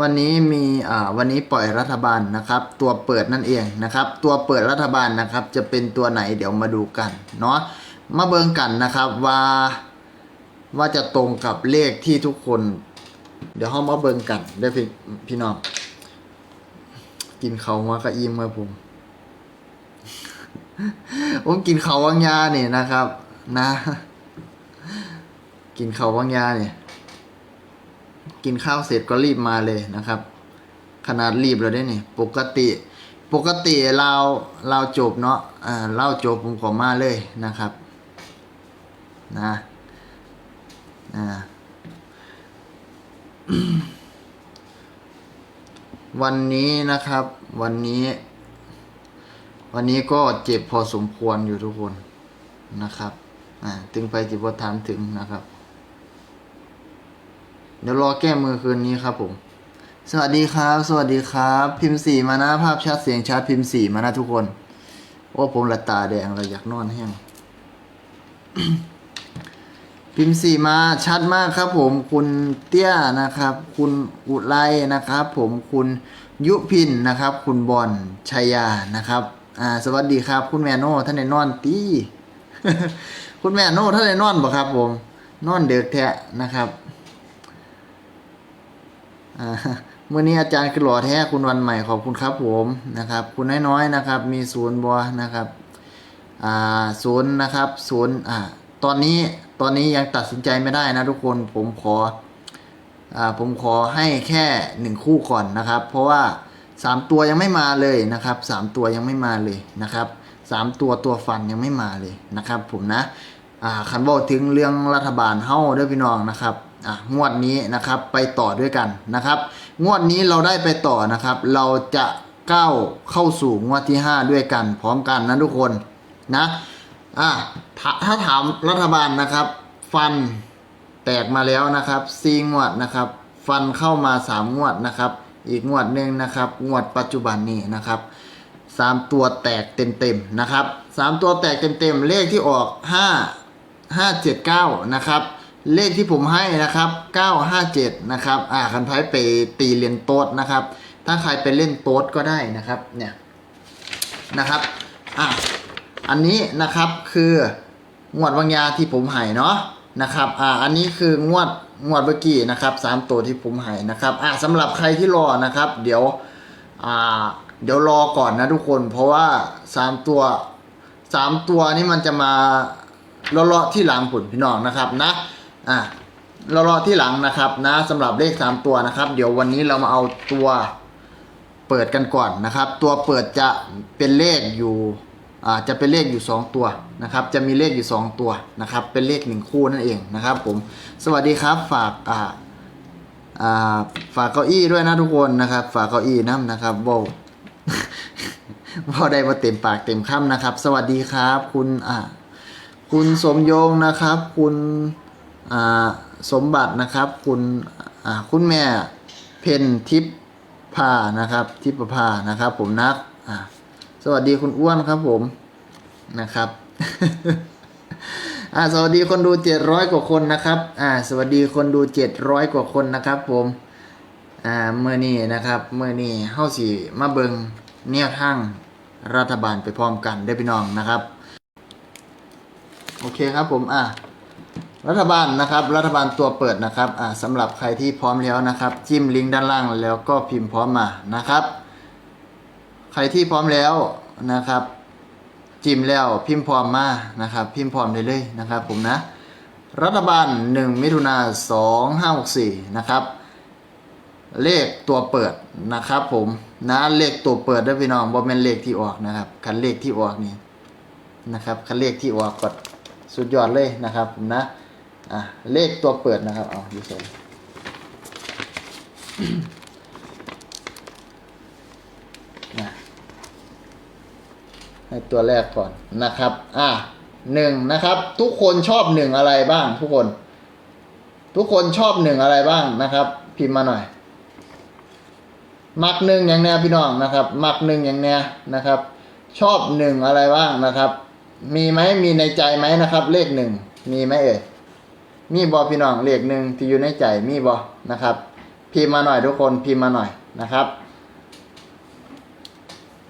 วันนี้มีอ่าวันนี้ปล่อยรัฐบาลนะครับ ตัวเปิดนั่นเองนะครับ ตัวเปิดรัฐบาลนะครับ จะเป็นตัวไหนเดี๋ยวมาดูกันเนาะมาเบิ่งกันนะครับว่าว่าจะตรงกับเลขที่ทุกคน เดี๋ยวเฮามาเบิ่งกันเด้พี่พี่น้องกินเขาวมากระอิ่มครับผมผมกินเขาวังยาเนี่ยนะครับ นะ กินเขาวังยาเนี่ย กินข้าวเสร็จก็รีบมาเลยนะครับ ขนาดรีบเลยได้เนี่ยปกติ ปกติเราเราจบเนาะอ่าเล่าจบผมขอมาเลยนะครับนะนะวันนี้นะครับ วันนี้ วันนี้ก็เจ็บพอสมควรอยู่ทุกคนนะครับอ่าถึงไปจิบวถามถึงนะครับ เดี๋ยวรอแก้มือคืนนี้ครับผม สวัสดีครับ สวัสดีครับ พิมพ์สีมานะภาพชัดเสียงชัดพิมพ์สีมานะทุกคนโอ้ผมละตาแดงเลยอยากนอนแห้งพิมพ์สีมาชัดมากครับ ผม คุณเตี้ยนะครับ คุณอุไรนะครับ ผมคุณยุพินนะครับ คุณบอลชัยยานะครับ อ่า สวัสดีครับ คุณแมโน่ท่านในนอนตีคุณแมโน่ท่านในนอนบ่ครับ ผม นอนเดือกแท้นะครับ เมื่อนี้อาจารย์คือหล่อแท้คุณวันใหม่ขอบคุณครับผมนะครับ คุณน้อยๆนะครับ มีศูนย์บัวนะครับอ่าศูนย์นะครับศูนย์อ่าตอนนี้ตอนนี้ยังตัดสินใจไม่ได้นะทุกคนผมขออ่าผมขอให้แค่หนึ่งคู่ก่อนนะครับ เพราะว่าสามตัวยังไม่มาเลยนะครับสามตัวยังไม่มาเลยนะครับสามตัวตัวฟันยังไม่มาเลยนะครับ ผมนะอ่าคันบอกถึงเรื่องรัฐบาลเฮ้าด้วยพี่น้องนะครับ อะงวดนี้นะครับไปต่อด้วยกันนะครับ งวดนี้เราได้ไปต่อนะครับ เราจะก้าวเข้าสู่งวดที่ 5 ด้วยกัน พร้อมกันนะทุกคนนะอะถ้าถ้าถามรัฐบาลนะครับ ฟันแตกมาแล้วนะครับซีงวดนะครับ ฟันเข้ามา 3 งวดนะครับ อีกงวดหนึ่งนะครับ งวดปัจจุบันนี้นะครับสามตัวแตกเต็มๆนะครับสามตัวแตกเต็มๆเลขที่ออก5 579นะครับ เลขที่ผมให้นะครับ 957 นะครับ อ่าคันไพ่ไปตีเรียนโต๊ดนะครับ ถ้าใครไปเล่นโต๊ดก็ได้นะครับ เนี่ย นะครับ อะ อันนี้นะครับคืองวดวังยาที่ผมให้เนาะ นะครับ อ่า อันนี้คืองวดงวดเมื่อกี้นะครับสามตัวที่ผมให้นะครับ อ่าสำหรับใครที่รอนะครับ เดี๋ยว อ่า เดี๋ยวรอก่อนนะทุกคน เพราะว่าสามตัวสามตัวนี้มันจะมาเลาะๆที่หลังผลพี่น้องนะครับนะ อะเรารอที่หลังนะครับนะสำหรับเลข 3 ตัวนะครับ เดี๋ยววันนี้เรามาเอาตัวเปิดกันก่อนนะครับ ตัวเปิดจะเป็นเลขอยู่อ่าจะเป็นเลขอยู่ 2 ตัวนะครับ จะมีเลขอยู่ 2 ตัวนะครับ เป็นเลขหนึ่งคู่นั่นเองนะครับ ผมสวัสดีครับฝากอ่าอ่าฝากเก้าอี้ด้วยนะทุกคนนะครับ ฝากเก้าอี้น้ำนะครับโบพอได้มาเต็มปากเต็มคำนะครับ สวัสดีครับ คุณอ่าคุณสมยงนะครับ คุณ สมบัตินะครับคุณคุณแม่เพนทิพพานะครับ ทิพพานะครับ ผมนักสวัสดีคุณอ้วนครับผมนะครับสวัสดีคนดูเจ็ดร้อยกว่าคนนะครับอ่าสวัสดีคนดูเจ็ดร้อยกว่าคนนะครับ ผมอ่าเมื่อนี้นะครับเมื่อนี้เฮาสิมาเบิงแนวทางรัฐบาลไปพร้อมกันได้พี่น้องนะครับ โอเคครับผมอ่า รัฐบาลนะครับ รัฐบาลตัวเปิดนะครับอ่าสำหรับใครที่พร้อมแล้วนะครับ จิ้มลิงก์ด้านล่างแล้วก็พิมพ์พร้อมมานะครับ ใครที่พร้อมแล้วนะครับ จิ้มแล้วพิมพ์พร้อมมานะครับ พิมพ์พร้อมได้เลยนะครับ ผมนะ รัฐบาล 1 มิถุนา2564 นะครับ เลขตัวเปิดนะครับ ผมนะเลขตัวเปิดด้วยพี่น้องบ่แม่นเลขที่ออกนะครับคันเลขที่ออกนี่นะครับคันเลขที่ออกกดสุดยอดเลยนะครับผมนะ อะเลขตัวเปิดนะครับ เอาดูส่นะให้ตัวแรกก่อนนะครับ อะหนึ่งนะครับ ทุกคนชอบหนึ่งอะไรบ้าง ทุกคน ทุกคนชอบหนึ่งอะไรบ้างนะครับ พิมพ์มาหน่อย มักหนึ่งอย่างแนวพี่น้องนะครับ มักหนึ่งอย่างแนวนะครับ ชอบหนึ่งอะไรบ้างนะครับ มีไหมมีในใจไหมนะครับ เลขหนึ่งมีไหมเอ่ย มีบอพี่น้องเลขหนึ่งที่อยู่ในใจมีบอนะครับ พิมพ์มาหน่อยทุกคนพิมพ์มาหน่อยนะครับ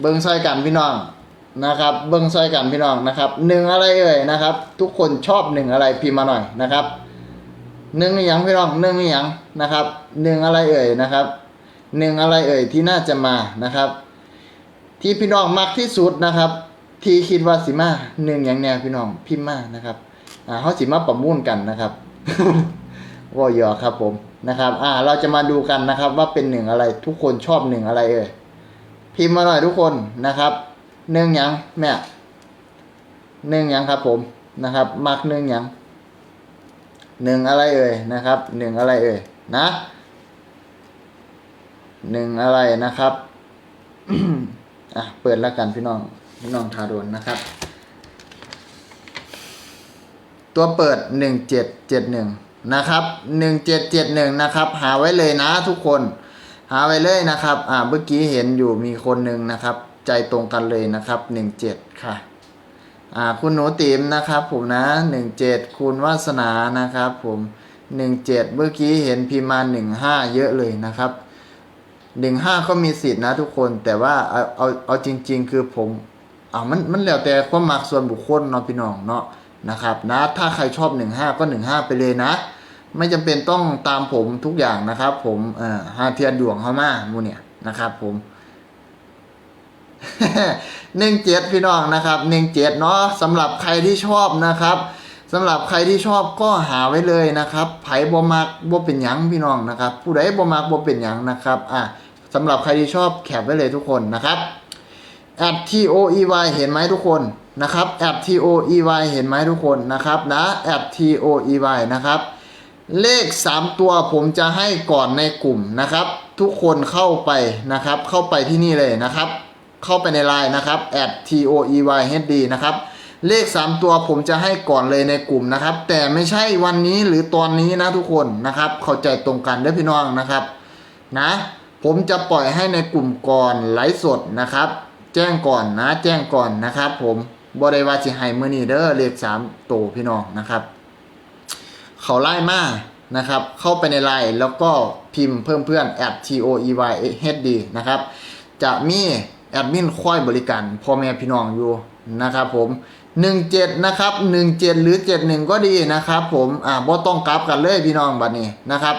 เบิ้งซอยกันพี่น้องนะครับ เบิ้งซอยกันพี่น้องนะครับหนึ่งอะไรเอ่ยนะครับ ทุกคนชอบหนึ่งอะไรพิมพ์มาหน่อยนะครับหนึ่งอย่างพี่น้องหนึ่งอย่างนะครับหนึ่งอะไรเอ่ยนะครับหนึ่งอะไรเอ่ยที่น่าจะมานะครับ ที่พี่น้องมักที่สุดนะครับ ที่คิดว่าสิมาหนึ่งอย่างแนวพี่น้องพิมพ์มานะครับ อ่าเขาสิมาประมูลกันนะครับว่าหยอครับผมนะครับ อ่า เราจะมาดูกันนะครับ ว่าเป็นหนึ่งอะไรทุกคนชอบหนึ่งอะไรเอ่ยพิมพ์มาหน่อยทุกคนนะครับหนึ่งยังแม่หนึ่งยังครับ ผมนะครับมักหนึ่งยังหนึ่งอะไรเอ่ยนะครับหนึ่งอะไรเอ่ยนะหนึ่งอะไรนะครับอะเปิดแล้วกันพี่น้องพี่น้องทาโดนนะครับ ตัวเปิดหนึ่งเจ็ดเจ็ดหนึ่งนะครับหนึ่งเจ็ดเจ็ดหนึ่งนะครับ หาไว้เลยนะทุกคน หาไว้เลยนะครับ อ่า เมื่อกี้เห็นอยู่มีคนหนึ่งนะครับ ใจตรงกันเลยนะครับหนึ่งเจ็ดค่ะ อ่า คุณหนูติ๋มนะครับ ผมนะหนึ่งเจ็ดคุณวาสนานะครับ ผมหนึ่งเจ็ดเมื่อกี้เห็นพิมาหนึ่งห้าเยอะเลยนะครับหนึ่งห้าก็มีสิทธินะทุกคน แต่ว่าเอาเอาเอาจริง ๆ คือผมอ่ามันมันแล้วแต่ความมักส่วนบุคคลเนาะพี่น้องเนาะ นะครับนะถ้าใครชอบหนึ่งห้าก็หนึ่งห้าไปเลยนะ ไม่จำเป็นต้องตามผมทุกอย่างนะครับ ผมเอ่อหาเทียนดวงเข้ามามูเนี่ยนะครับ ผมหนึ่งเจ็ดพี่น้องนะครับหนึ่งเจ็ดเนาะสำหรับใครที่ชอบนะครับสำหรับใครที่ชอบก็หาไว้เลยนะครับ ไผบ่มักบ่เป็นหยังพี่น้องนะครับ ผู้ใดบ่มักบ่เป็นหยังนะครับอะสำหรับใครที่ชอบแคปไว้เลยทุกคนนะครับ at t o e y เห็นไหมทุกคน นะครับ at t o e y เห็นไหมทุกคนนะครับนะ at t o e y นะครับ เลข 3 ตัวผมจะให้ก่อนในกลุ่มนะครับ ทุกคนเข้าไปนะครับ เข้าไปที่นี่เลยนะครับ เข้าไปในไลน์นะครับ at t o e y h d นะครับเลข 3 ตัวผมจะให้ก่อนเลยในกลุ่มนะครับ แต่ไม่ใช่วันนี้หรือตอนนี้นะทุกคนนะครับ เข้าใจตรงกันเด้อพี่น้องนะครับ นะ ผมจะปล่อยให้ในกลุ่มก่อนไลฟ์สดนะครับ แจ้งก่อนนะ แจ้งก่อนนะครับผม บริวาสิให้มือนีเด้อเลขสามตัวพี่น้องนะครับ เขาไล่มานะครับ เข้าไปในไลน์แล้วก็พิมพ์เพิ่มเพื่อน at t o e y h d นะครับ จะมีแอดมินคอยบริการพ่อแม่พี่น้องอยู่นะครับผม 17 นะครับ 17 หรือ 71 ก็ดีนะครับผม อ่าบ่ต้องกลับกันเลยพี่น้องบัดนี้นะครับ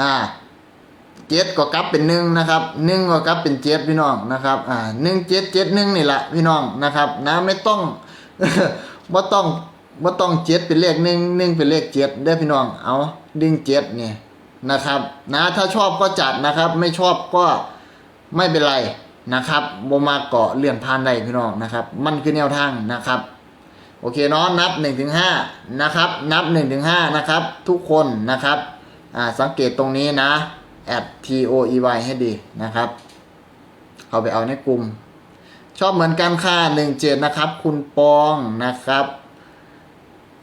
อ่า เจ็ดก็กลับเป็นหนึ่งนะครับหนึ่งก็กลับเป็นเจ็ดพี่น้องนะครับอ่าหนึ่งเจ็ดเจ็ดหนึ่งนี่แหละพี่น้องนะครับนะไม่ต้องว่าต้องว่าต้องเจ็ดเป็นเลขหนึ่งหนึ่งเป็นเลขเจ็ดได้พี่น้องเอาดึงเจ็ดเนี่ยนะครับ นะถ้าชอบก็จัดนะครับ ไม่ชอบก็ไม่เป็นไรนะครับโมมาเกาะเลื่อนผ่านได้พี่น้องนะครับ มันคือแนวทางนะครับโอเคเนาะนับ1นถึงหนะครับ นับ1นถึงหนะครับ ทุกคนนะครับ อ่าสังเกตตรงนี้นะ at t o e y ให้ดีนะครับเอาไปเอาในกลุ่ม ชอบเหมือนกันค่ะหนึ่งเจ็ดนะครับ คุณปองนะครับ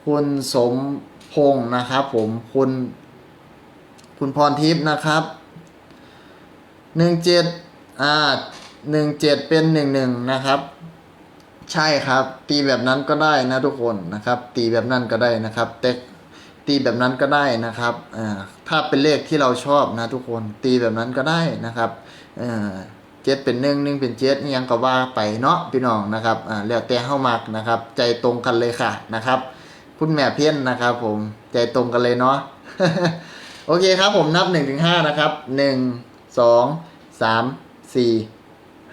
คุณสมพงศ์นะครับผมคุณ คุณพรทิพย์นะครับหนึ่งเจ็ดอ่าหนึ่งเจ็ดเป็นหนึ่งหนึ่งนะครับ ใช่ครับ ตีแบบนั้นก็ได้นะทุกคนนะครับ ตีแบบนั้นก็ได้นะครับแต่ ตีแบบนั้นก็ได้นะครับถ้าเป็นเลขที่เราชอบนะทุกคนตีแบบนั้นก็ได้นะครับเจ็ดเป็นหนึ่งหนึ่งเป็นเจ็ดนี่ยังก็ว่าไปเนาะพี่น้องนะครับแล้วแต่เข้ามักนะครับ ใจตรงกันเลยค่ะนะครับคุณแม่เพี้ยนนะครับ ผมใจตรงกันเลยเนาะโอเคครับผมนับหนึ่งถึงห้านะครับหนึ่งสองสามสี่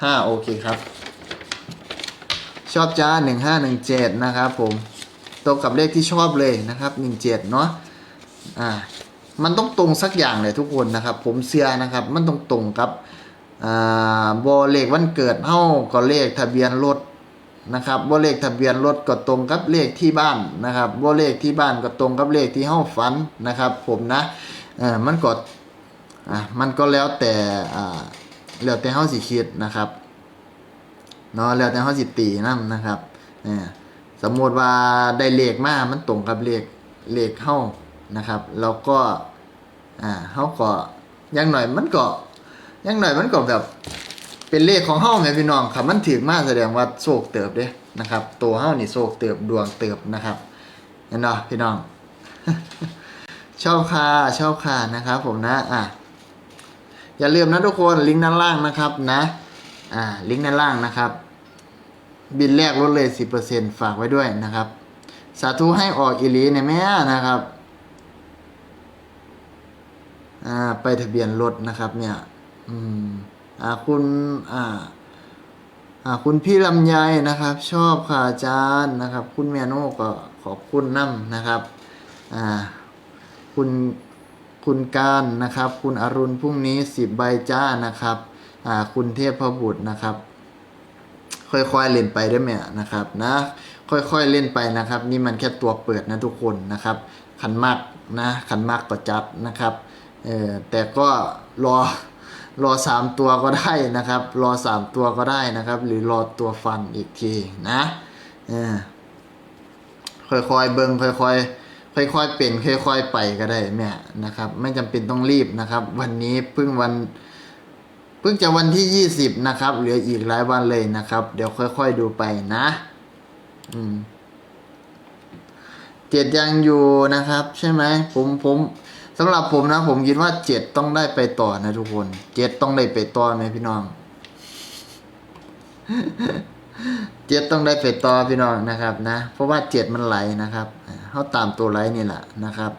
ห้าโอเคครับ ชอบจ้าหนึ่งห้าหนึ่งเจ็ดนะครับผม ตรงกับเลขที่ชอบเลยนะครับหนึ่งเนาะอ่ามันต้องตรงสักอย่างเลยทุกคนนะครับ ผมเสียนะครับ มันต้องตรงกับอ่าบอเลขวันเกิดเฮาก็เลขทะเบียนรถนะครับบอเลขทะเบียนรถก็ตรงกับเลขที่บ้านนะครับบอเลขที่บ้านก็ตรงกับเลขที่เฮาฝันนะครับ ผมนะเออมันก็อ่ามันก็แล้วแต่อ่าแล้วแต่เฮาสิคิดนะครับเนาะแล้วแต่เขาสิตีนํนนะครับเออ สมมติว่าได้เลขมามันตรงกับเลขเลขเข้านะครับแล้วก็อ่าเขาก็ยังหน่อยมันก็ยังหน่อยมันก็แบบเป็นเลขของเฮาแม่พี่น้องครับมันถือมากแสดงว่าโชคเติบเด้นะครับตัวเฮานี่โชคเติบดวงเติบนะครับเห็นเนาะพี่น้อง ชอบค่ะชอบค่ะนะครับ ผมนะอะอย่าลืมนะทุกคนลิงก์ด้านล่างนะครับนะ อ่า ลิงก์ด้านล่างนะครับ บินแรกลดเลย 10%ฝากไว้ด้วยนะครับ สาธุให้ออกอีลีในแม่นะครับอ่าไปทะเบียนรถนะครับเนี่ย อืมอ่าคุณอ่าอ่าคุณพี่ลำไยนะครับ ชอบค่ะอาจารย์นะครับ คุณแมโน่ก็ขอบคุณน้ำนะครับอ่าคุณคุณการนะครับ คุณอรุณพรุ่งนี้สิบใบจ้านะครับอ่าคุณเทพบุตรนะครับ ค่อยๆเล่นไปได้ไหมนะครับนะค่อยๆเล่นไปนะครับ นี่มันแค่ตัวเปิดนะทุกคนนะครับ ขันมากนะขันมากก็จัดนะครับเออแต่ก็รอรอสามตัวก็ได้นะครับ รอสามตัวก็ได้นะครับ หรือรอตัวฟันอีกทีนะเออค่อยๆเบิงค่อยๆค่อยๆเป็นค่อยๆไปก็ได้แม่นะครับ ไม่จำเป็นต้องรีบนะครับ วันนี้เพิ่งวัน เพิ่งจะวันที่ยี่สิบนะครับ เหลืออีกหลายวันเลยนะครับ เดี๋ยวค่อยๆดูไปนะ อืมเจ็ดยังอยู่นะครับ ใช่ไหมผมผมสำหรับผมนะ ผมคิดว่าเจ็ดต้องได้ไปต่อนะทุกคนเจ็ดต้องได้ไปต่อไหมพี่น้องเจ็ดต้องได้ไปต่อพี่น้องนะครับ นะ เพราะว่าเจ็ดมันไหลนะครับเขาตามตัวไหลนี่แหละนะครับ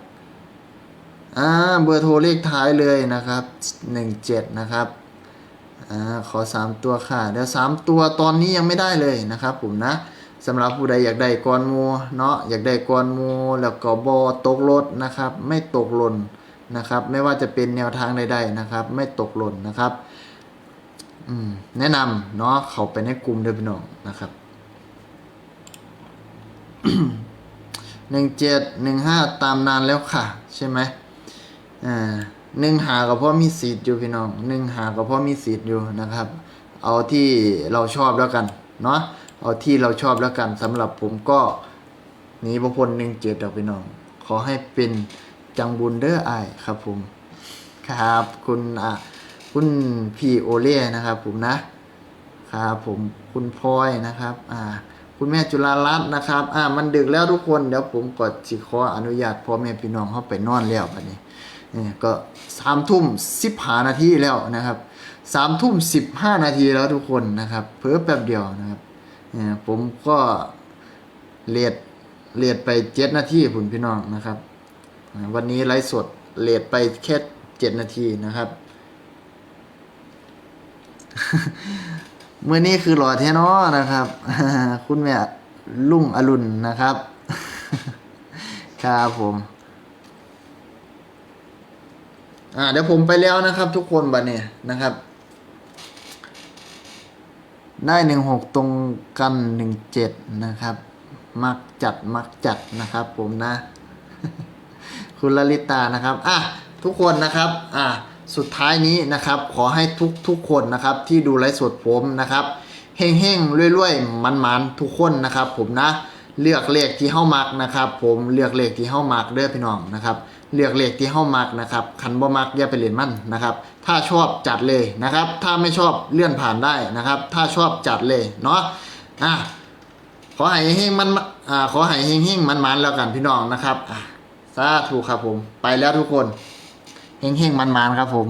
อ่าเบอร์โทรเลขท้ายเลยนะครับหนึ่งเจ็ดนะครับ อ่าขอสามตัวค่ะเดี๋ยวสามตัวตอนนี้ยังไม่ได้เลยนะครับผมนะสำหรับผู้ใดอยากได้กอนมูเนาะอยากได้กอนมูแล้วก็บอตกรถนะครับ ไม่ตกหล่นนะครับ ไม่ว่าจะเป็นแนวทางใดๆนะครับ ไม่ตกหล่นนะครับแนะนำเนาะเขาไปในกลุ่มเด้อพี่น้องนะครับหนึ่งเจ็ดหนึ่งห้าตามนานแล้วค่ะ ใช่ไหมอ่า หนึ่งหากับพ่อมีสิทธิ์อยู่พี่น้องหนึ่งหากับพ่อมีสิทธิ์อยู่นะครับ เอาที่เราชอบแล้วกันเนาะเอาที่เราชอบแล้วกันสำหรับผมก็หนีประพลหนึ่งเจ็ดดอกพี่น้อง ขอให้เป็นจังบุญเด้อไอายครับผมครับ คุณอะคุณพี่โอเล่นะครับ ผมนะครับผมคุณพลอยนะครับ อ่า คุณแม่จุฬารัตน์นะครับ อ่า มันดึกแล้วทุกคนเดี๋ยวผมกดสิขออนุญาตพ่อแม่พี่น้องเข้าไปนอนแล้วบัดนี้ นี่ก็สามทุ่มสิบห้านาทีแล้วนะครับสามทุ่มสิบห้านาทีแล้วทุกคนนะครับ เพิ่แป๊บเดียวนะครับเนี่ยผมก็เลดเลดไปเจ็ดนาทีคุณพี่น้องนะครับ วันนี้ไลฟ์สดเลดไปแค่เจ็ดนาทีนะครับเมื่อนี้คือหล่อเทนอนะครับ คุณแม่ลุงอรุณนะครับ ครับผม อ่าเดี๋ยวผมไปแล้วนะครับ ทุกคนบัดเนี่ยนะครับ ได้หนึ่งหกตรงกันหนึ่งเจ็ดนะครับ มักจัดมักจัดนะครับ ผมนะ คุณลลิตานะครับอะทุกคนนะครับอะสุดท้ายนี้นะครับ ขอให้ทุกทุกคนนะครับ ที่ดูไลฟ์สดผมนะครับเฮงเฮงๆรวยๆมันมันๆทุกคนนะครับ ผมนะ เลือกเลขที่เข้ามักนะครับ ผมเลือกเลขที่เข้ามักเด้อพี่น้องนะครับ เลือกเลขที่เข้ามักนะครับคันบ่มักอย่าไปเรียนมันนะครับ ถ้าชอบจัดเลยนะครับ ถ้าไม่ชอบเลื่อนผ่านได้นะครับ ถ้าชอบจัดเลยเนาะอะขอให้เฮงมันอ่าขอให้เฮงเฮงมันมันแล้วกันพี่น้องนะครับอะสาธุครับผม ไปแล้วทุกคนเฮงเฮงๆมันครับผม